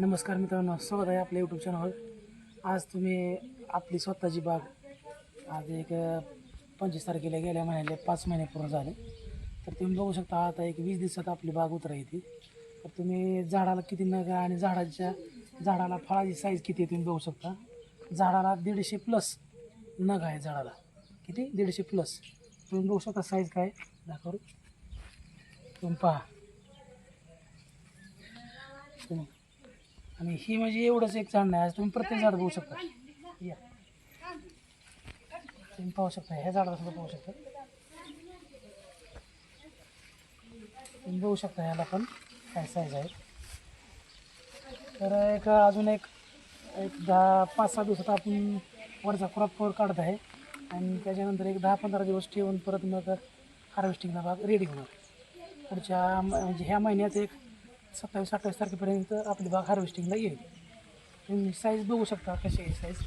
नमस्कार मित्रांनो स्वागत आहे आपल्या यूट्यूब चॅनलवर आज तुम्ही आपली स्वतःची बाग आज एक पंचवीस तारखेला गेल्या महिन्याला पाच महिने पूर्ण झाले. तर तुम्ही बघू शकता आता एक वीस दिवसात आपली बाग उतरा येते तर तुम्ही झाडाला किती नग आहे आणि झाडाच्या झाडाला फळाची साईज किती आहे तुम्ही बघू शकता. झाडाला दीडशे प्लस नग आहे झाडाला. किती? दीडशे प्लस तुम्ही बघू शकता साईज काय दाखवू तुम्ही पहा. आणि ही म्हणजे एवढंच एक झाड नाही. आज तुम्ही प्रत्येक झाड बघू शकता. या. तुम्ही पाहू शकता ह्या झाडाला सुद्धा पाहू शकता. तुम्ही बघू शकता ह्याला पण काय साईज आहे. तर एक अजून एक एक दहा पाच सहा दिवसात आपण वरचा क्रॉप काढत आहे. आणि त्याच्यानंतर एक दहा पंधरा दिवस ठेवून परत मग हार्वेस्टिंगला भाग रेडी होणार. पुढच्या म- म्हणजे ह्या महिन्यात एक सत्तावीस अठ्ठावीस तारखेपर्यंत आपली बाग हार्वेस्टिंगला येईल. तुम्ही साईज बघू शकता कशी आहे साईज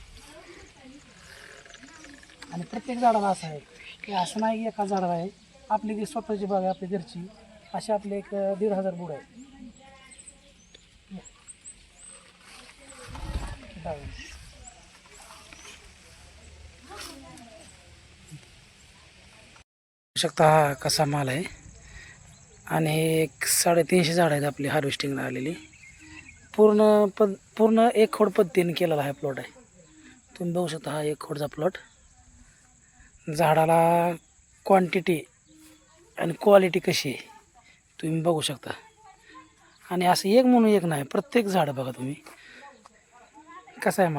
आणि प्रत्येक झाडाला असं आहे की असं नाही एका झाडाला आहे. आपली जी स्वतःची बाग आहे आपली घरची असे आपले एक दीड हजार बुड आहे. शकता हा कसा माल आहे. आणि एक साडेतीनशे झाडं आहेत आपली हार्वेस्टिंगला आलेली. पूर्ण पद पूर्ण एक खोड पद्धतीने केलेला हा प्लॉट आहे. तुम्ही बघू शकता हा एक खोडचा प्लॉट झाडाला क्वांटिटी आणि क्वालिटी कशी आहे तुम्ही बघू शकता. आणि असं एक म्हणून एक नाही प्रत्येक झाड बघा तुम्ही. कसं आहे मला